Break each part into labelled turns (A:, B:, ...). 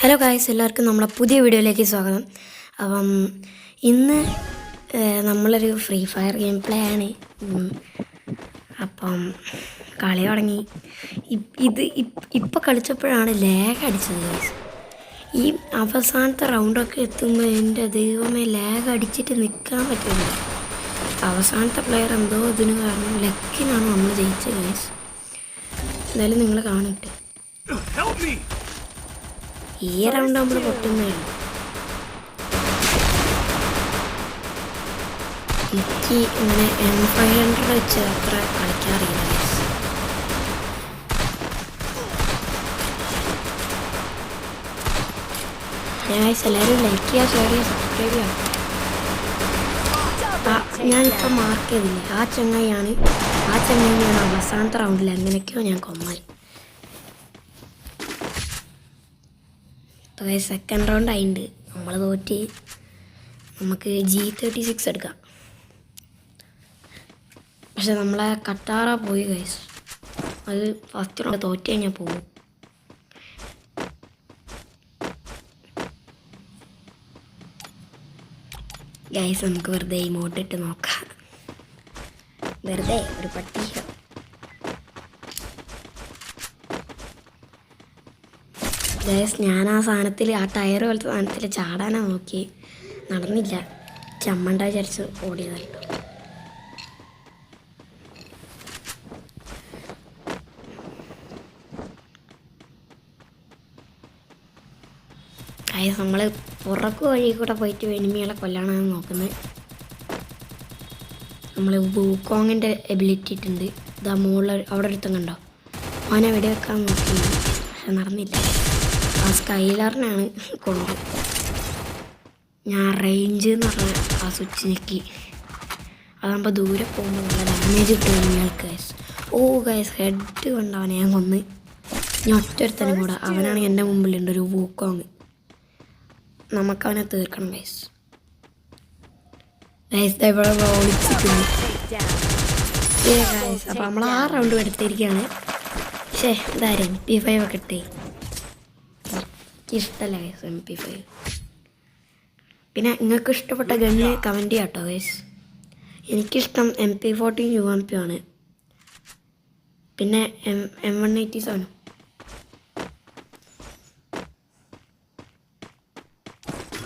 A: Hello guys എല്ലാവർക്കും നമ്മളെ പുതിയ വീഡിയോയിലേക്ക് സ്വാഗതം. അപ്പം ഇന്ന് നമ്മളൊരു ഫ്രീ ഫയർ ഗെയിം പ്ലേ ആണ് അപ്പം കളി തുടങ്ങി. ഇത് ഇപ്പം കളിച്ചപ്പോഴാണ് ലാഗ് അടിച്ചത് ഗൈസ് ഈ അവസാനത്തെ റൗണ്ടൊക്കെ എത്തുമ്പോൾ എന്റെ ദൈവമേ ലാഗ് അടിച്ചിട്ട് നിൽക്കാൻ പറ്റില്ല. അവസാനത്തെ പ്ലെയർ എന്തോ ഇതിന് കാരണം ലക്കിനാണ് നമ്മൾ ജയിച്ചത് ഗൈസ് എന്തായാലും നിങ്ങൾ കാണട്ടെ! ഈ റൗണ്ട് നമ്മൾ പൊട്ടുന്നതാണ് എനിക്ക് ഇങ്ങനെ എം ഫൈവ് ഹൺഡ്രഡ് വെച്ച് അത്ര കളിക്കാറില്ല guys എല്ലാവരും ലൈക്ക് ചെയ്യുക ഷെയർ ചെയ്യുക സബ്സ്ക്രൈബ് ചെയ്യുക ആ ഞാനിപ്പോൾ മാർക്ക് ചെയ്തില്ലേ? ആ ചങ്ങായിയാണ് ആ ചങ്ങായിയാണ് അവസാനത്തെ റൗണ്ടിൽ എങ്ങനെയൊക്കെയോ ഞാൻ കൊന്നത്. അപ്പോൾ സെക്കൻഡ് റൗണ്ട് ആയിണ്ട്. നമ്മൾ തോറ്റ്. നമുക്ക് ജി തേർട്ടി സിക്സ് എടുക്കാം. പക്ഷെ നമ്മളെ കട്ടാറ പോയി ഗൈസ് അത് ഫസ്റ്റ് റൗണ്ട് തോറ്റ് കഴിഞ്ഞാൽ പോകും. ഗൈസ് നമുക്ക് വെറുതെ ഇമോട്ടിട്ട് നോക്കാം. വെറുതെ ഒരു പട്ടി ഗൈസ് ഞാൻ ആ സാധനത്തിൽ ആ ടയർ പോലത്തെ സാധനത്തിൽ ചാടാനാ നോക്കി നടന്നില്ല. ചമ്മണ്ട വിചാരിച്ച് ഓടിയതല്ല ഗൈസ് നമ്മൾ പുറക്ക് വഴി കൂടെ പോയിട്ട് എനിമികളെ കൊല്ലാനാണ് നോക്കുന്നത്. നമ്മൾ വൂക്കോങ്ങിന്റെ എബിലിറ്റി ഇട്ടുണ്ട് ഇതാ മുകളിൽ അവിടെ ഒരുത്തം കണ്ടോ? വെക്കാൻ നോക്കി പക്ഷെ നടന്നില്ല. ആ സ്കൈലറിനാണ് കൊണ്ട്. ഞാൻ റേഞ്ച് എന്ന് പറഞ്ഞ ആ സ്വിച്ച് ഞെക്കി. അതാകുമ്പോൾ ദൂരെ പോകുമ്പോൾ നല്ല ഡാമേജ് കിട്ടും ഇയാൾക്ക് ഓ ഗൈസ് ഹെഡ് കൊണ്ടവനെ ഞാൻ കൊന്ന്. ഞാൻ ഒറ്റൊരുത്തനും കൂടെ. അവനാണ് എന്റെ മുമ്പിലുണ്ട് ഒരു വൂക്കോങ് നമുക്കവനെ തീർക്കണം ഗൈസ് ഗൈസ് ഇവിടെ ഓടിച്ചിട്ടുണ്ട് ഗൈസ് അപ്പോൾ നമ്മൾ ആ റൗണ്ട് എടുത്തിരിക്കുകയാണ് പക്ഷേ ഇതാരും? പി ഫൈവ് ഒക്കെ ഇട്ടേ. എനിക്ക് ഇഷ്ടമല്ല ഗൈസ് എം പി ഫൈവ് പിന്നെ നിങ്ങൾക്ക് ഇഷ്ടപ്പെട്ട ഗണ്ണ് കമന്റ് ചെയ്യാം കേട്ടോ ഗൈസ് എനിക്കിഷ്ടം M P fourteen U M P ആണ്. പിന്നെ എം എം വൺ എയ്റ്റി സെവനും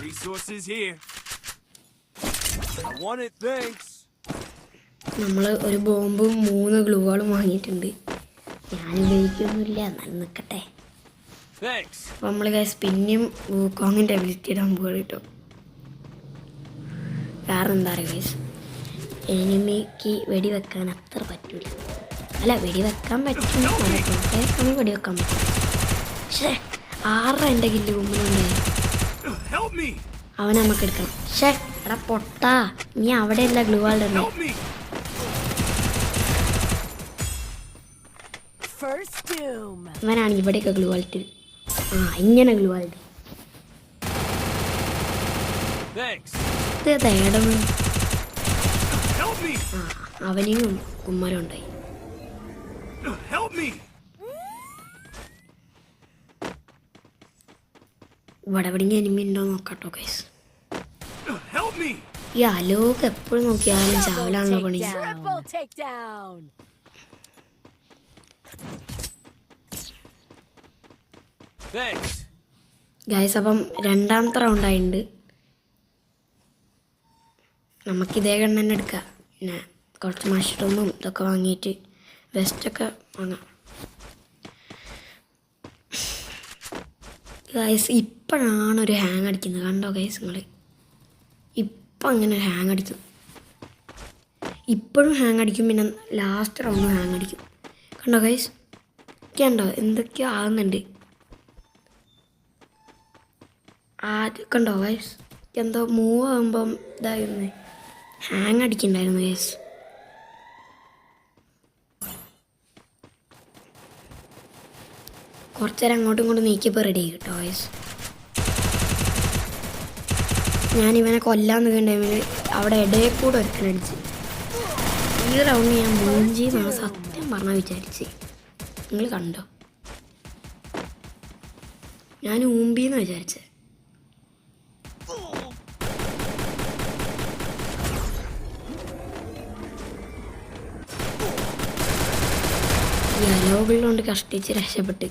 B: Resources here. I want it, thanks.
A: നമ്മൾ ഒരു ബോംബും മൂന്ന് ഗ്ലൂകളും വാങ്ങിയിട്ടുണ്ട്. ഞാൻ ഉപയോഗിക്കൊന്നുമില്ല എന്നാലും നിൽക്കട്ടെ നമ്മൾ ഗൈസ് പിന്നെയും വൂക്കോങ്ങിന്റെ എബിലിറ്റി ഇടാൻ പോകണം കേട്ടോ കാരണം എന്താ പറയുക ഗൈസ് എനിമിക്ക് വെടിവെക്കാൻ അത്ര പറ്റൂല. അല്ല വെടിവെക്കാൻ പറ്റും നമുക്ക് വെടിവെക്കാൻ പറ്റും പക്ഷേ ആറ് എന്റെ കില്ല്
B: കുമ്പിലുണ്ടായി!
A: അവനെ നമുക്ക് എടുക്കണം. പക്ഷേ എടാ പൊട്ടാ. നീ അവിടെയല്ല ഗ്ലൂ
C: doom.
A: അവനാണ് ഇവിടെയൊക്കെ ഗ്ലൂ ആ ഇങ്ങനെ ഗ്ലൂ ആയിട്ട് അവനെയും കുമ്മരം ഉണ്ടായി.
B: Help me!
A: ഇവിടെ എവിടെയെങ്കിലും എനിമി ഉണ്ടോ നോക്കാട്ടോ ഗൈസ് ഈ അലോക്ക് എപ്പോഴും നോക്കിയാലും ചാവലാണല്ലോ പണി. ഗൈസ് അപ്പം രണ്ടാമത്തെ റൗണ്ട് ആയിട്ടുണ്ട് നമുക്ക് ഇതേ കണ്ണ് തന്നെ എടുക്കാം. പിന്നെ കുറച്ച് മഷ്റൂമും ഇതൊക്കെ വാങ്ങിയിട്ട് വെസ്റ്റൊക്കെ വാങ്ങാം. ഗൈസ് ഇപ്പോഴാണ് ഒരു ഹാങ് അടിക്കുന്നത്. കണ്ടോ ഗൈസ് നിങ്ങൾ ഇപ്പം അങ്ങനെ ഹാങ് അടിച്ചു. ഇപ്പോഴും ഹാങ് അടിക്കും പിന്നെ ലാസ്റ്റ് റൗണ്ട് ഹാങ് അടിക്കും. കണ്ടോ ഗൈസ് ഒക്കെ ഉണ്ടോ എന്തൊക്കെയോ ആകുന്നുണ്ട് ആദ്യം കണ്ടോ വയസ് എന്തോ മൂവ് ആകുമ്പം ഇതായിരുന്നു. ഹാങ് അടിക്കണ്ടായിരുന്നു വയസ് കുറച്ചേരം അങ്ങോട്ടും ഇങ്ങോട്ടും നീക്കിയപ്പോൾ റെഡി ആയി കേട്ടോ വയസ് ഞാൻ ഇവനെ കൊല്ലാൻ നിൽക്കുന്ന ടൈമിൽ അവിടെ ഇടയിൽ കൂടെ ഒരുക്കനടിച്ച് ഈ റൗണ്ട് ഞാൻ മൂഞ്ചി എന്നാണ് സത്യം പറഞ്ഞാൽ വിചാരിച്ച്. നിങ്ങൾ കണ്ടോ? ഞാൻ ഊമ്പിന്ന് വിചാരിച്ചത്. അലോകളുകൊണ്ട് കഷ്ടിച്ച് രക്ഷപ്പെട്ട്.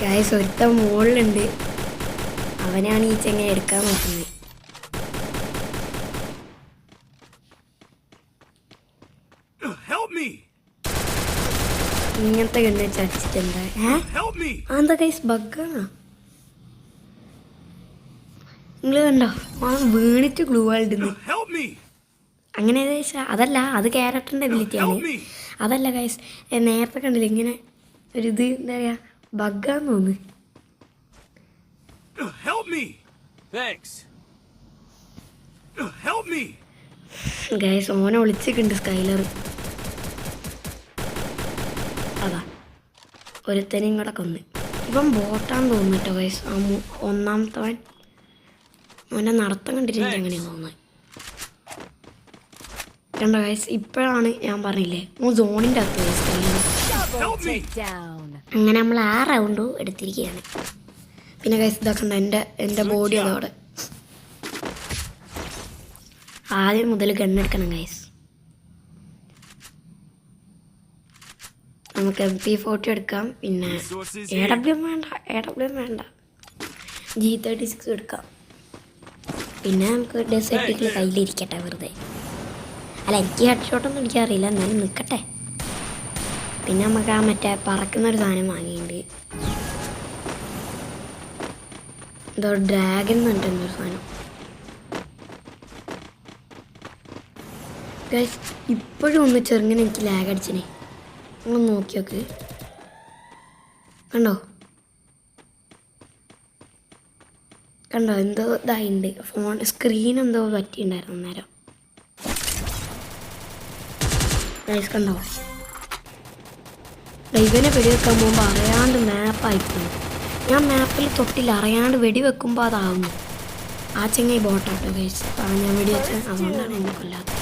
A: ഗായസ് ഒരുത്തൻ മുകളിലുണ്ട് അവനാണ് ഈ ചെങ്ങ എടുക്കാൻ നോക്കുന്നത്! ഇങ്ങനത്തെ കണ്ണ് വെച്ച് അടിച്ചിട്ടുണ്ടാ! ബഗ്ഗാണോ നിങ്ങൾ കണ്ടോ? ആ വീണിട്ട് ഗ്ലൂ
B: me!
A: അങ്ങനെ അതല്ല അത് ക്യാരക്ടറിന്റെ എബിലിറ്റിയാണ്
B: ആണ്.
A: അതല്ല ഗൈസ് നേരത്തെ കണ്ടില്ല ഇങ്ങനെ ഒരു ഇത് എന്താ പറയുക ബഗ്ഗാന്ന് തോന്നുന്നു.
B: Help me! Thanks. Help me!
A: Guys ഓനെ ഒളിച്ചിട്ടുണ്ട് സ്കൈലർ അതാ ഒരുത്തനെയും കൂടെ കൊന്ന്. ഇപ്പം ബോട്ടാന്ന് തോന്നുന്നു കേട്ടോ ഗൈസ് ഒന്നാമത്തവൻ. അവന്റെ നടത്തം കണ്ടിട്ട് എങ്ങനെയാണ് അങ്ങനെയാണ് തോന്നുന്നത്. കണ്ടോ ഗൈസ് ഇപ്പോഴാണ് ഞാൻ പറഞ്ഞില്ലേ ഓ സോണിന്റെ അകത്ത്. അങ്ങനെ നമ്മൾ ആ റൗണ്ടും എടുത്തിരിക്കുകയാണ്. പിന്നെ ഗൈസ് ഇതാക്കണ്ട എന്റെ എന്റെ ബോഡി അതോടെ ആദ്യം മുതൽ ഗണ്ണെടുക്കണം ഗൈസ് നമുക്ക് എം പി ഫോർട്ടി എടുക്കാം പിന്നെ എ ഡബ്ല്യു വേണ്ട എ ഡബ്ല്യു വേണ്ട. ജി തേർട്ടി സിക്സ് എടുക്കാം. പിന്നെ നമുക്ക് ഡെസേർട്ടിക്കൽ കയ്യിലിരിക്കട്ടെ വെറുതെ. അല്ല എനിക്ക് ഹെഡ് ഷോട്ടൊന്നും എനിക്കറിയില്ല എന്നാലും നിൽക്കട്ടെ പിന്നെ നമുക്ക് ആ മറ്റേ പറക്കുന്ന ഒരു സാധനം വാങ്ങിയിട്ടുണ്ട് എന്തോ ഡ്രാഗൺ എന്ന് പറഞ്ഞിട്ടുണ്ട് ഒരു സാധനം. ഇപ്പോഴും ഒന്ന് ചെറുങ്ങനെ എനിക്ക് ലാഗ് അടിച്ചിനെ. ഒന്ന് നോക്കി നോക്ക്. കണ്ടോ? കണ്ടോ? എന്തോ ഇതായിണ്ട്. ഫോൺ സ്ക്രീൻ എന്തോ പറ്റിയിട്ടുണ്ടായിരുന്നു അന്നേരം. ഗൈസ് കണ്ടോ? ഇവനെ വെടിവെക്കാൻ പോകുമ്പോൾ അറിയാണ്ട് മാപ്പായിപ്പോയി ഞാൻ മാപ്പിൽ തൊട്ടില്ല അറിയാണ്ട് വെടിവെക്കുമ്പോൾ അതാവുന്നു. ആ ചെങ്ങൈ ബോട്ടാട്ടോ ഗൈസ് ഞാൻ വെടിവെച്ച അതുകൊണ്ടാണ് എന്നെ കൊല്ലാത്തത്.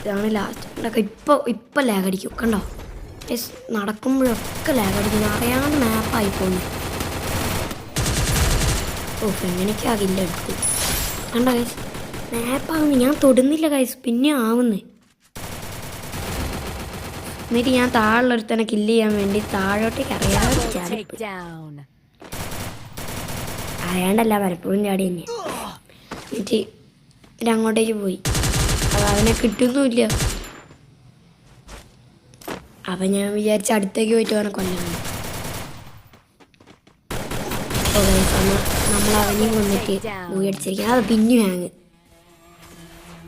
A: ഇതാണ് ലാസ്റ്റ് ഇപ്പൊ ഇപ്പോൾ ലാഗ് അടിക്കും. കണ്ടോ? യെസ് നടക്കുമ്പോഴൊക്കെ ലാഗ് അടിക്കുന്നു അറിയാണ്ട് മാപ്പായി പോകുന്നു ഓ എങ്ങനെയൊക്കെ ആകില്ല എടുത്ത് കണ്ടോ ഗൈസ് മാപ്പാകുന്നു ഞാൻ തൊടുന്നില്ല കൈസ് പിന്നെ ആവുന്നേ. എന്നിട്ട് ഞാൻ താഴെയുള്ളൊരുത്തനെ കില്ല് ചെയ്യാൻ വേണ്ടി താഴോട്ടേക്ക് അറിയാതെ. അറിയാണ്ടല്ല പലപ്പോഴും ചാടി തന്നെ. എന്നിട്ട് എന്നിട്ട് അങ്ങോട്ടേക്ക് പോയി. അപ്പം അവനെ കിട്ടുന്നുമില്ല. അപ്പം ഞാൻ വിചാരിച്ച അടുത്തേക്ക് പോയിട്ട് അവനെ കൊല്ലണം. നമ്മൾ അവനെയും കൊന്നിട്ട് മൂടി അടിച്ചിരിക്കുക അത് പിന്നെ ഹാങ്